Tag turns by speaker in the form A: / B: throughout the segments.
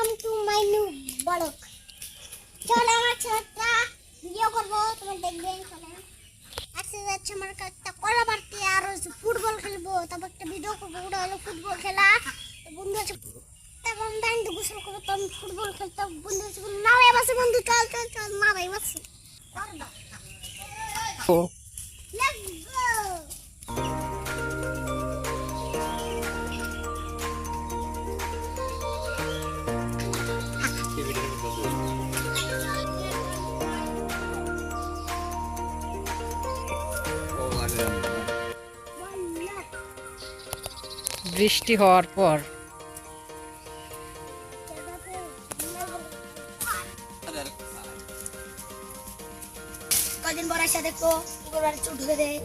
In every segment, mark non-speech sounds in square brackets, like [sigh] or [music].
A: Welcome to my new blog চলো আমার ছেলেটা ভিডিও করব, তোমরা দেখবেন আজকে যাচ্ছে আমার একটা কলা মারতে আর ফুটবল খেলব। তারপর একটা ভিডিও করব, ওটা হলো ফুটবল খেলা। তো বন্ধু আছে তারপর আমি ব্যান্ড গোসল করব, তো আমি ফুটবল খেলতাম বন্ধু আছে না বাসে বন্ধু, চল চল চল না ভাই, বাসে।
B: বৃষ্টি হওয়ার পর।
A: কদিন পর আসা দেখো ধরে দেয়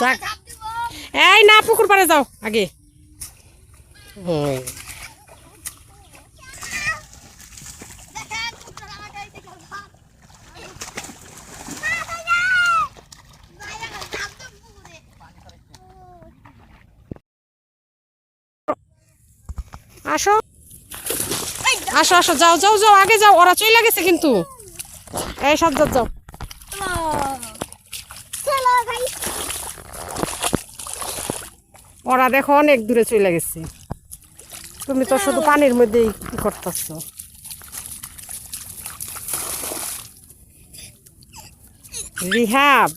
B: যাক। এই না, পুকুর পাড়ে যাও, আগে। আসো। আসো আসো, যাও যাও যাও, আগে যাও, ওরা চলে গেছে কিন্তু। এই সাজ্জাদ যাও
A: চলো ভাই
B: ওরা দেখো অনেক দূরে চলে গেছে। তুমি তো শুধু পানির মধ্যেই কি করতেছ। রিহাব।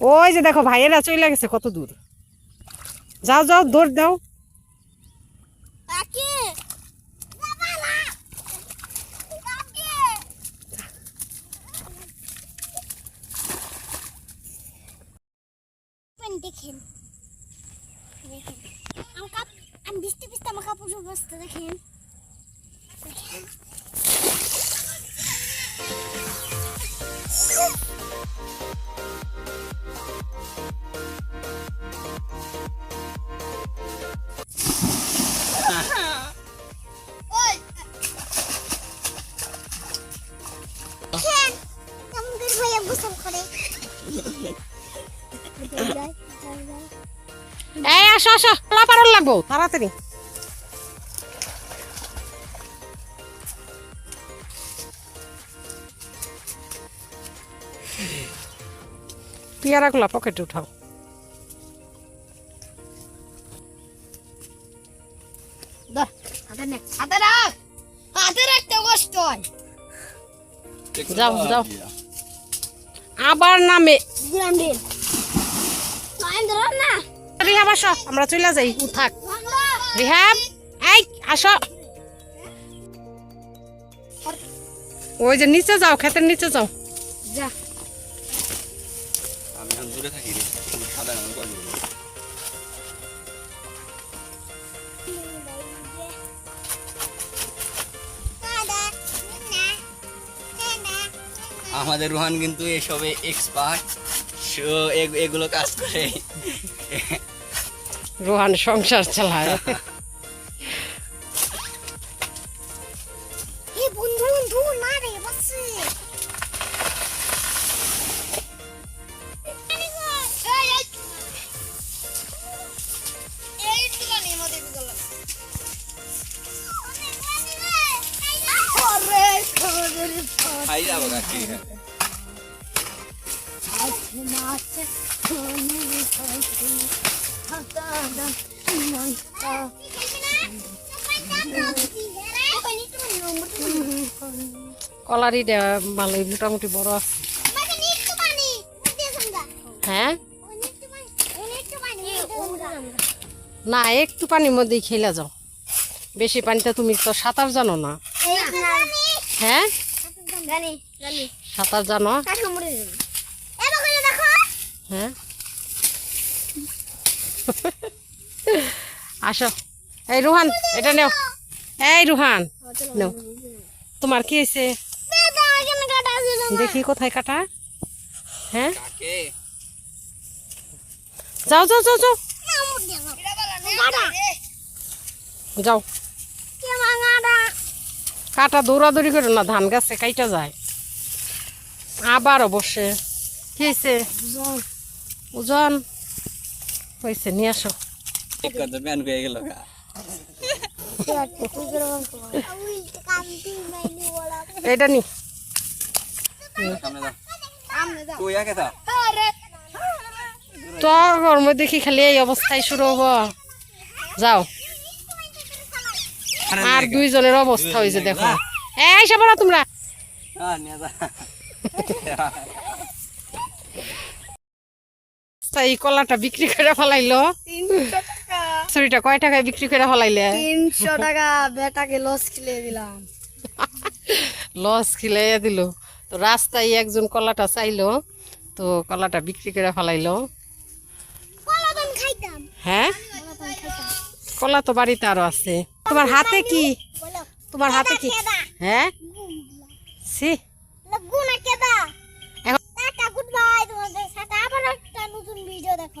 B: ওই যে দেখো ভাইয়েরা চলে গেছে কত দূর। যাও যাও, দৌড় দাও।
A: দেখেন দেখেন। ওই দেখেন আমাদের ভাইয়া গোসল করে
B: এই আসো আসো পালা পারল লাগবো তাড়াতাড়ি পেয়ারাগুলা পকেটে উঠাও।
A: হয়।
B: যাও যাও। আবার নামে। রিহাব আসো আমরা চলে যাই। থাক। রিহাব এই আসো। ওই যে নিচে যাও ক্ষেতের নিচে যাও।
A: যা।
C: আমাদের রোহান কিন্তু এসবে এক্সপার্ট সো এগুলো কাজ করে।
B: রোহান সংসার চালায়। [laughs] কলারি ভালোই মোটামুটি বড় আছে। হ্যাঁ? না একটু পানির মধ্যেই খেলা যাও। বেশি পানিতে তুমি তো সাঁতার জানো না। হ্যাঁ? সাঁতার জানো? হ্যাঁ? আসো। এই রুহান এটা নেও। এই রুহান নেও। তোমার কি হয়েছে? দেখি কোথায় কাটা। হ্যাঁ? যাও যাও যাও যাও। যাও। কাটা দৌড়াদৌড়ি করে না ধান গাছে কাইটা যায়। আবার অবশ্যে। কি হয়েছে ওজন হয়েছে নিয়ে আসো। এটা নি।
C: সামনে দাও
A: আমনে দাও
C: কই আগে দাও
A: আরে
B: তো ওর মধ্যে কি খালি এই অবস্থায় শুরু হব। যাও। আর দুইজনের অবস্থা হয়েছে দেখো। এই সাবারা তোমরা।
C: হ্যাঁ
B: তা এই কলাটা বিক্রি করে ফেলাইলো।
A: তিনশো
B: ছুরিটা কয় টাকায় বিক্রি করে ফেলাইলে?
A: তিনশো টাকা বেটাকে লস খেলে দিলাম।
B: লস খিলাইয়া দিল। তো রাস্তায় একজন কলাটা চাইলো তো কলাটা বিক্রি করে ফেলাইলো। হ্যাঁ? কলা তো বাড়িতে আরও আছে। তোমার হাতে কি? তোমার হাতে কি? হ্যাঁ?
A: সি এখন
B: গুড
A: বাই তোমাদের সাথে আবার একটা নতুন ভিডিও দেখা